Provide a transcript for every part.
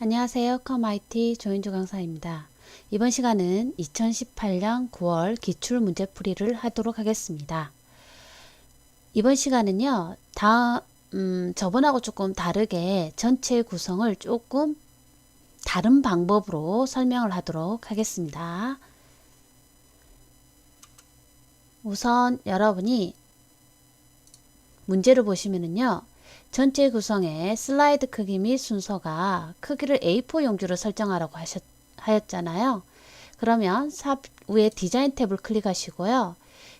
안녕하세요. 컴IT 조인주 강사입니다. 이번 시간은 2018년 9월 기출 문제풀이를 하도록 하겠습니다. 이번 시간은요, 다, 음, 저번하고 조금 다르게 전체 구성을 조금 다른 방법으로 설명을 하도록 하겠습니다. 우선 여러분이 문제를 보시면은요, 전체 구성의 슬라이드 크기 및 순서가 크기를 A4 용지로 설정하라고 하셨, 하였잖아요. 그러면 삽 위에 디자인 탭을 클릭하시고요.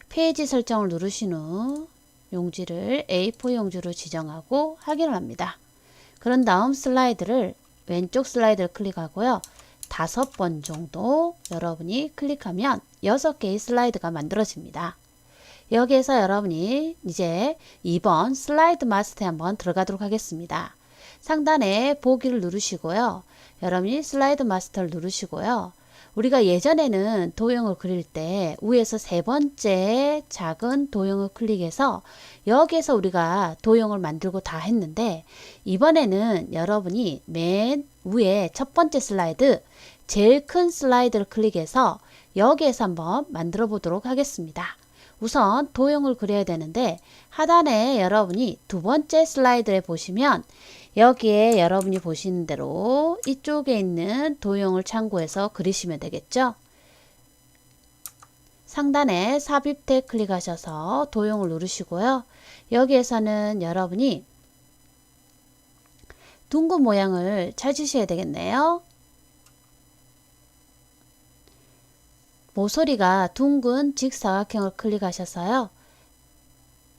페이지 설정을 누르신 후 용지를 A4 용지로 지정하고 확인을 합니다. 그런 다음 슬라이드를 왼쪽 슬라이드를 클릭하고요. 다섯 번 정도 여러분이 클릭하면 여섯 개의 슬라이드가 만들어집니다. 여기에서 여러분이 이제 2번 슬라이드 마스터에 한번 들어가도록 하겠습니다. 상단에 보기를 누르시고요. 여러분이 슬라이드 마스터를 누르시고요. 우리가 예전에는 도형을 그릴 때 위에서 세 번째 작은 도형을 클릭해서 여기에서 우리가 도형을 만들고 다 했는데 이번에는 여러분이 맨 위에 첫 번째 슬라이드 제일 큰 슬라이드를 클릭해서 여기에서 한번 만들어 보도록 하겠습니다. 우선 도형을 그려야 되는데 하단에 여러분이 두 번째 슬라이드에 보시면 여기에 여러분이 보시는 대로 이쪽에 있는 도형을 참고해서 그리시면 되겠죠. 상단에 삽입 탭 클릭하셔서 도형을 누르시고요. 여기에서는 여러분이 둥근 모양을 찾으셔야 되겠네요. 모서리가 둥근 직사각형을 클릭하셔서요.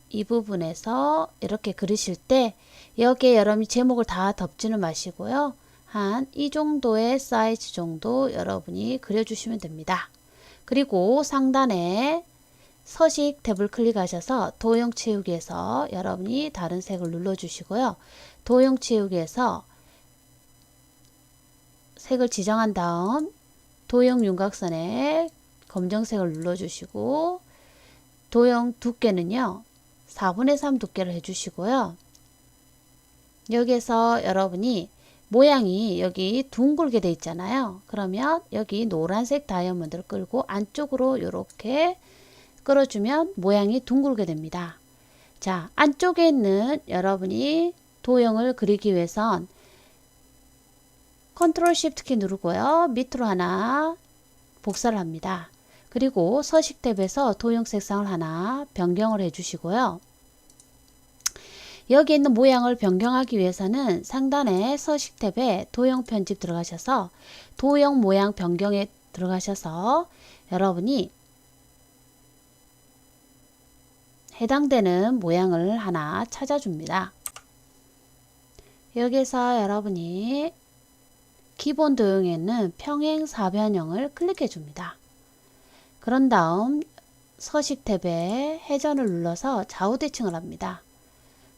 이 부분에서 이렇게 그리실 때 여기에 여러분이 제목을 다 덮지는 마시고요. 한 이 정도의 사이즈 정도 여러분이 그려주시면 됩니다. 그리고 상단에 서식 탭을 클릭하셔서 도형 채우기에서 여러분이 다른 색을 눌러주시고요. 도형 채우기에서 색을 지정한 다음 도형 윤곽선에 검정색을 눌러주시고 도형 두께는요 4분의 3 두께를 해주시고요. 여기에서 여러분이 모양이 여기 둥글게 돼 있잖아요. 그러면 여기 노란색 다이아몬드를 끌고 안쪽으로 이렇게 끌어주면 모양이 둥글게 됩니다. 자 안쪽에 있는 여러분이 도형을 그리기 위해선 컨트롤 쉬프트 키 누르고요. 밑으로 하나 복사를 합니다 그리고 서식 탭에서 도형 색상을 하나 변경을 해 주시고요. 여기 있는 모양을 변경하기 위해서는 상단에 서식 탭에 도형 편집 들어가셔서 도형 모양 변경에 들어가셔서 여러분이 해당되는 모양을 하나 찾아줍니다. 여기서 여러분이 기본 도형에는 평행 사변형을 클릭해 줍니다. 그런 다음 서식 탭에 회전을 눌러서 좌우 대칭을 합니다.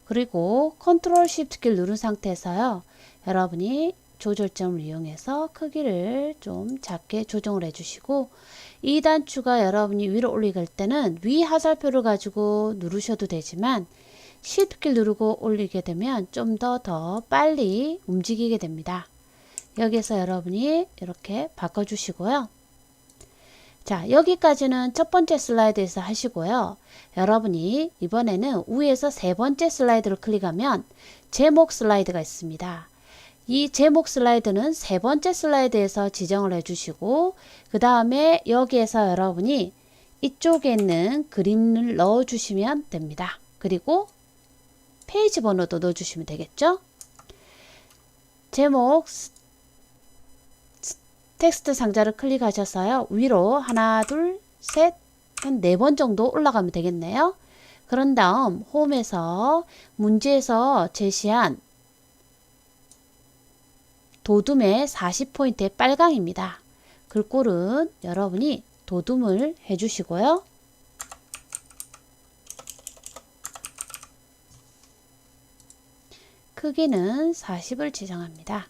그리고 컨트롤 쉬프트 키를 누른 상태에서요. 여러분이 조절점을 이용해서 크기를 좀 작게 조정을 해주시고 2단추가 여러분이 위로 올리길 때는 위 화살표를 가지고 누르셔도 되지만 쉬프트 키를 누르고 올리게 되면 좀 더더 빨리 움직이게 됩니다. 여기서 여러분이 이렇게 바꿔주시고요. 자, 여기까지는 첫 번째 슬라이드에서 하시고요. 여러분이 이번에는 위에서 세 번째 슬라이드를 클릭하면 제목 슬라이드가 있습니다. 이 제목 슬라이드는 세 번째 슬라이드에서 지정을 해주시고 그 다음에 여기에서 여러분이 이쪽에 있는 그림을 넣어주시면 됩니다. 그리고 페이지 번호도 넣어주시면 되겠죠? 제목 텍스트 상자를 클릭하셔서요. 위로 하나, 둘, 셋, 한 네 번 정도 올라가면 되겠네요. 그런 다음 홈에서 문제에서 제시한 도둠의 40포인트의 빨강입니다. 글꼴은 여러분이 도둠을 해주시고요. 크기는 40을 지정합니다.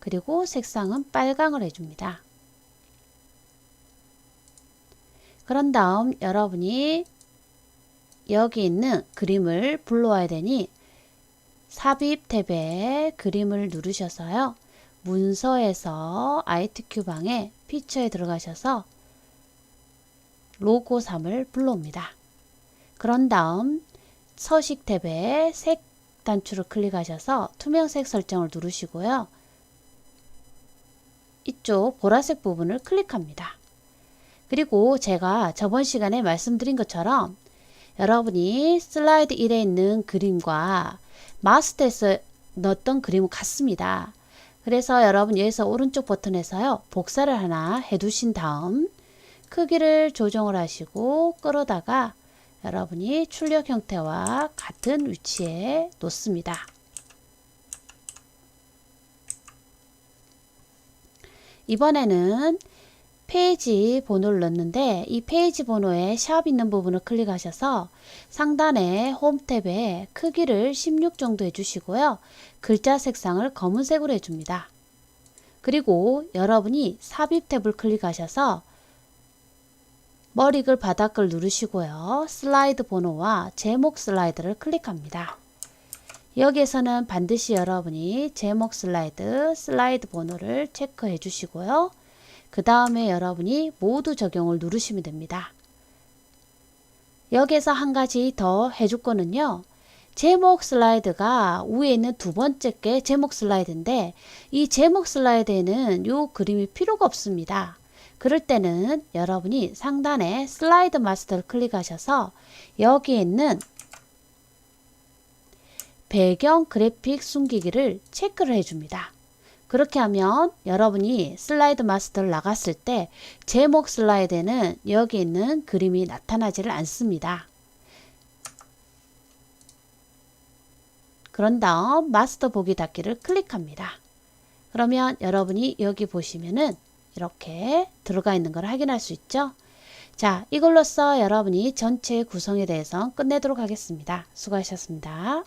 그리고 색상은 빨강을 해줍니다. 그런 다음 여러분이 여기 있는 그림을 불러와야 되니 삽입 탭에 그림을 누르셔서요. 문서에서 ITQ 방에 피처에 들어가셔서 로고 3을 불러옵니다. 그런 다음 서식 탭에 색 단추를 클릭하셔서 투명색 설정을 누르시고요. 이쪽 보라색 부분을 클릭합니다. 그리고 제가 저번 시간에 말씀드린 것처럼 여러분이 슬라이드 1에 있는 그림과 마스터에서 넣었던 그림은 같습니다. 그래서 여러분 여기서 오른쪽 버튼에서요 복사를 하나 해두신 다음 크기를 조정을 하시고 끌어다가 여러분이 출력 형태와 같은 위치에 놓습니다. 이번에는 페이지 번호를 넣는데 이 페이지 번호에 샵 있는 부분을 클릭하셔서 상단에 홈 탭에 크기를 16 정도 해주시고요. 글자 색상을 검은색으로 해줍니다. 그리고 여러분이 삽입 탭을 클릭하셔서 머리글 바닥을 누르시고요. 슬라이드 번호와 제목 슬라이드를 클릭합니다. 여기에서는 반드시 여러분이 제목 슬라이드, 슬라이드 번호를 체크해 주시고요. 그 다음에 여러분이 모두 적용을 누르시면 됩니다. 여기에서 한 가지 더 해줄 거는요. 제목 슬라이드가 위에 있는 두 번째 게 제목 슬라이드인데 이 제목 슬라이드에는 이 그림이 필요가 없습니다. 그럴 때는 여러분이 상단에 슬라이드 마스터를 클릭하셔서 여기에 있는 배경 그래픽 숨기기를 체크를 해줍니다. 그렇게 하면 여러분이 슬라이드 마스터를 나갔을 때 제목 슬라이드에는 여기 있는 그림이 나타나지를 않습니다. 그런 다음 마스터 보기 닫기를 클릭합니다. 그러면 여러분이 여기 보시면은 이렇게 들어가 있는 걸 확인할 수 있죠. 자, 이걸로써 여러분이 전체 구성에 대해서 끝내도록 하겠습니다. 수고하셨습니다.